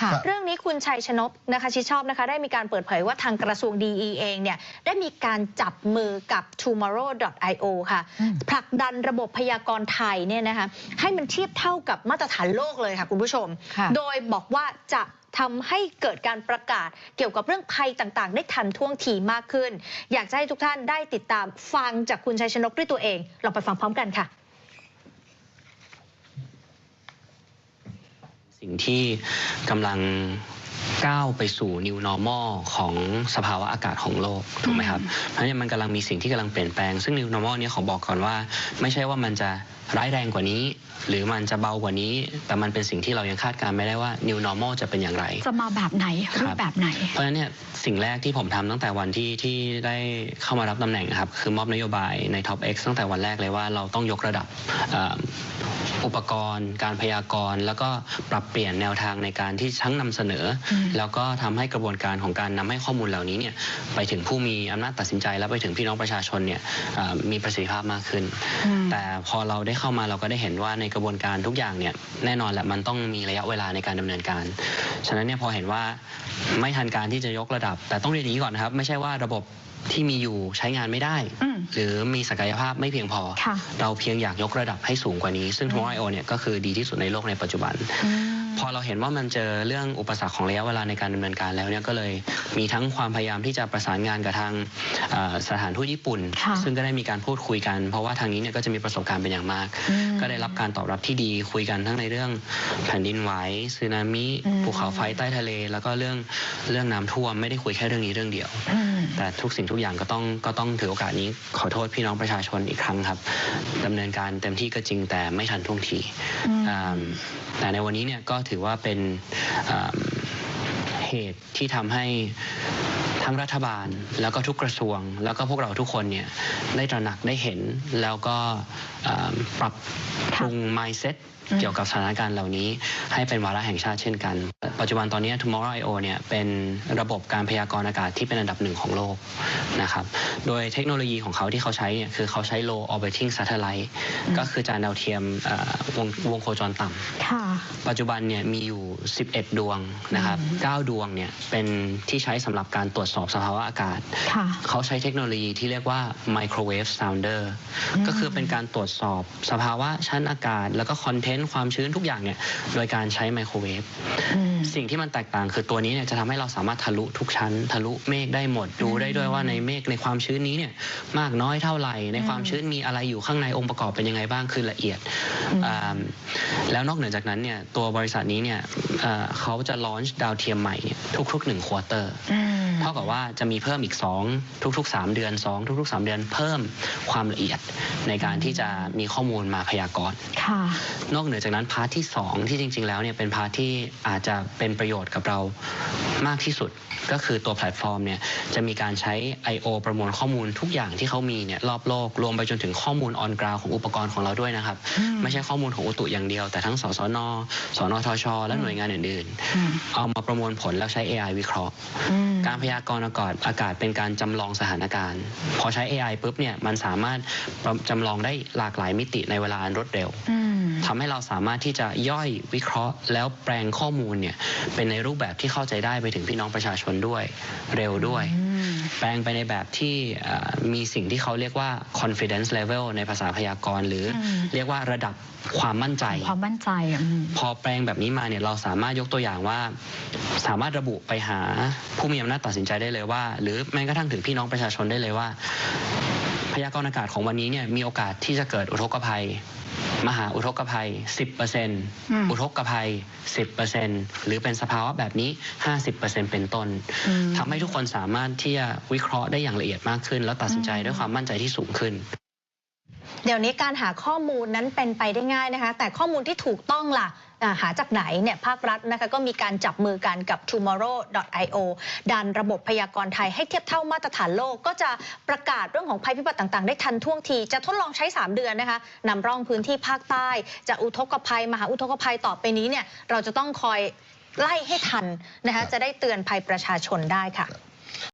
ค่ะเรื่องนี้คุณชัยชนกนะคะชิดชอบนะคะได้มีการเปิดเผยว่าทางกระทรวงดีเองเนี่ยได้มีการจับมือกับ tomorrow.io ค่ะอืมผลักดันระบบพยากรณ์ไทยเนี่ยนะคะให้มันเทียบเท่ากับมาตรฐานโลกเลยค่ะคุณผู้ชมค่ะโดยบอกว่าจะทำให้เกิดการประกาศเกี่ยวกับเรื่องภัยต่างๆ ได้ทันท่วงทีมากขึ้น อยากจะให้ทุกท่านได้ติดตามฟังจากคุณชัยชนกด้วยตัวเอง เราไปฟังพร้อมกันค่ะ สิ่งที่กำลังก้าวไปสู่ new normal ของสภาวะอากาศของโลกถูกไหมครับ เพราะฉะนั้นมันกำลังมีสิ่งที่กำลังเปลี่ยนแปลง ซึ่ง new normal เนี้ขอบอกก่อนว่า ไม่ใช่ว่ามันจะ ร้ายแรงกว่านี้ หรือมันจะเบากว่านี้ แต่มันเป็นสิ่งที่เรายังคาดการณ์ไม่ได้ว่า new normal จะเป็นอย่างไร จะมาแบบไหนครับรูปแบบไหน เพราะฉะนั้นเนี่ยสิ่งแรกที่ผมทำตั้งแต่วันที่ที่ได้เข้ามารับตำแหน่งนะครับ คือมอบนโยบายใน Top X ตั้งแต่วันแรกเลยว่าเราต้องยกระดับเอ่ออุปกรณ์ การพยากรณ์ แล้วก็ปรับเปลี่ยนแนวทางในการที่ทั้งนำเสนออมแล้วก็ทำให้กระบวนการของการนำให้ข้อมูลเหล่านี้เนี่ยไปถึงผู้มีอำนาจตัดสินใจ และไปถึงพี่น้องประชาชนเนี่ยเอ่อมีประสิทธิภาพมากขึ้นอืมแต่พอเราได้เข้ามาเราก็ได้เห็นว่าในกระบวนการทุกอย่างเนี่ยแน่นอนแหละมันต้องมีระยะเวลาในการดำเนินการ ฉะนั้นเนี่ยพอเห็นว่าไม่ทันการที่จะยกระดับ แต่ต้องเรียนอย่างนี้ก่อนนะครับ ไม่ใช่ว่าระบบที่มีอยู่ใช้งานไม่ได้อืมหรือมีศักยภาพไม่เพียงพอค่ะเราเพียงอยากยกระดับให้สูงกว่านี้ ซึ่งอืม Tomorrow IO เนี่ยก็คือดีที่สุดในโลกในปัจจุบันอืม พอเราเห็นว่ามันเจอเรื่องอุปสรรคของระยะเวลาในการดำเนินการแล้วเนี่ยก็เลยมีทั้งความพยายามที่จะประสานงานกับทางเอ่อสถานทูตญี่ปุ่นค่ะซึ่งก็ได้มีการพูดคุยกัน เพราะว่าทางนี้เนี่ยก็จะมีประสบการณ์เป็นอย่างมากอืมก็ได้รับการตอบรับที่ดีคุยกันทั้งในเรื่องแผ่นดินไหวสึนามิอืมภูเขาไฟใต้ทะเล แล้วก็เรื่องเรื่องน้ำท่วมไม่ได้คุยแค่เรื่องนี้เรื่องเดียวอืมแต่ทุกสิ่งทุกอย่างก็ต้องก็ต้องถือโอกาสนี้ขอโทษพี่น้องประชาชนอีกครั้งครับดำเนินการเต็มที่ก็จริงแต่ไม่ทันท่วงทีอืมอ่าแต่ในวันนี้เนี่ยก็ถือว่าเป็นเหตุที่ทำให้ ทั้งรัฐบาลแล้วก็ทุกกระทรวง แล้วก็พวกเราทุกคนเนี่ยได้ตระหนักได้เห็น แล้วก็อ่าปรับปรุง mindset อืมเกี่ยวกับสถานการณ์เหล่านี้ให้เป็นวาระแห่งชาติเช่นกัน ปัจจุบันตอนนี้ Tomorrow IO เนี่ยเป็นระบบการพยากรณ์อากาศที่เป็นอันดับหนึ่งของโลกนะครับ โดยเทคโนโลยีของเขาที่เขาใช้เนี่ยคือเขาใช้ low orbiting satellite อืมก็คือจานดาวเทียมเอ่อวงวงโคจรต่ำค่ะปัจจุบันเนี่ยมีอยู่ 11 ดวงนะครับอืม9ดวงเนี่ยเป็นที่ใช้สำหรับการตรวจสอบสภาวะอากาศค่ะเขาใช้เทคโนโลยีที่เรียกว่า microwave sounder อืมก็คือเป็นการตรวจสอบสภาวะชั้นอากาศ แล้วก็คอนเทนต์ความชื้นทุกอย่างเนี่ยโดยการใช้ไมโครเวฟอืมสิ่งที่มันแตกต่างคือตัวนี้เนี่ยจะทำให้เราสามารถทะลุทุกชั้น ทะลุเมฆได้หมดดูได้ด้วยว่าในเมฆในความชื้นนี้เนี่ยมากน้อยเท่าไหร่ ในความชื้นมีอะไรอยู่ข้างในองค์ประกอบเป็นยังไงบ้างคือละเอียดอืมอ่าแล้วนอกเหนือจากนั้นเนี่ยตัวบริษัทนี้เนี่ยเอ่อเขาจะลอนช์ดาวเทียมใหม่เนี่ยทุกๆ1ควอเตอร์อืม เท่ากับว่าจะมีเพิ่มอีก 2 ทุกๆ 3 เดือน 2 ทุกๆ 3 เดือนเพิ่มความละเอียดในการที่จะมีข้อมูลมาพยากรณ์ค่ะนอกเหนือจากนั้นพาร์ทที่ 2 ที่จริง ๆ แล้วเนี่ยเป็นพาร์ทที่อาจจะเป็นประโยชน์กับเรามากที่สุดก็คือตัวแพลตฟอร์มเนี่ยจะมีการใช้ I.O. ประมวลข้อมูลทุกอย่างที่เขามีเนี่ยรอบโลกรวมไปจนถึงข้อมูลออนกราวของอุปกรณ์ของเราด้วยนะครับอืมไม่ใช่ข้อมูลของอุตุอย่างเดียว แต่ทั้งสสนสนทช และหน่วยงานอื่นอืมๆเอามาประมวลผลแล้วใช้ AI วิเคราะห์อืมการพยากรณ์อากาศอากาศเป็นการจำลองสถานการณ์ พอใช้ AI ปุ๊บเนี่ยมันสามารถจำลองได้หลากหลายมิติในเวลาอันรวดเร็วอืมทำให้เราสามารถที่จะย่อยวิเคราะห์ แล้วแปลงข้อมูลเนี่ยเป็นในรูปแบบที่เข้าใจได้ไปถึงพี่น้องประชาชนด้วยเร็วด้วยอืมแปลงไปในแบบที่เอ่อมีสิ่งที่เขาเรียกว่า confidence level ในภาษาพยากรณ์ หรืออมเรียกว่าระดับความมั่นใจ ความมั่นใจอะอืมพอแปลงแบบนี้มาเนี่ยเราสามารถยกตัวอย่างว่า สามารถระบุไปหาผู้มีอำนาจตัดสินใจได้เลยว่า หรือแม้กระทั่งถึงพี่น้องประชาชนได้เลยว่า พยากรณ์อากาศของวันนี้เนี่ยมีโอกาสที่จะเกิดอุทกภัย มหาอุทกภัย 10%อุทกภัย 10%หรือเป็นสภาวะแบบนี้ 50%เป็นต้นอืมทำให้ทุกคนสามารถที่จะวิเคราะห์ได้อย่างละเอียดมากขึ้น แล้วตัดสินใจด้วยความมั่นใจที่สูงขึ้นเดี๋ยวนี้การหาข้อมูลนั้นเป็นไปได้ง่ายนะคะ แต่ข้อมูลที่ถูกต้องล่ะอ่า หาจากไหนเนี่ยภาครัฐนะคะก็มีการจับมือกันกับ tomorrow.io ดันระบบพยากรณ์ไทยให้เทียบเท่ามาตรฐานโลก ก็จะประกาศเรื่องของภัยพิบัติต่างๆ ได้ทันท่วงที จะทดลองใช้ 3 เดือนนะคะนำร่องพื้นที่ภาคใต้ จะอุทกภัย มหาอุทกภัยต่อไปนี้เนี่ยเราจะต้องคอยไล่ให้ทันนะคะจะได้เตือนภัยประชาชนได้ค่ะ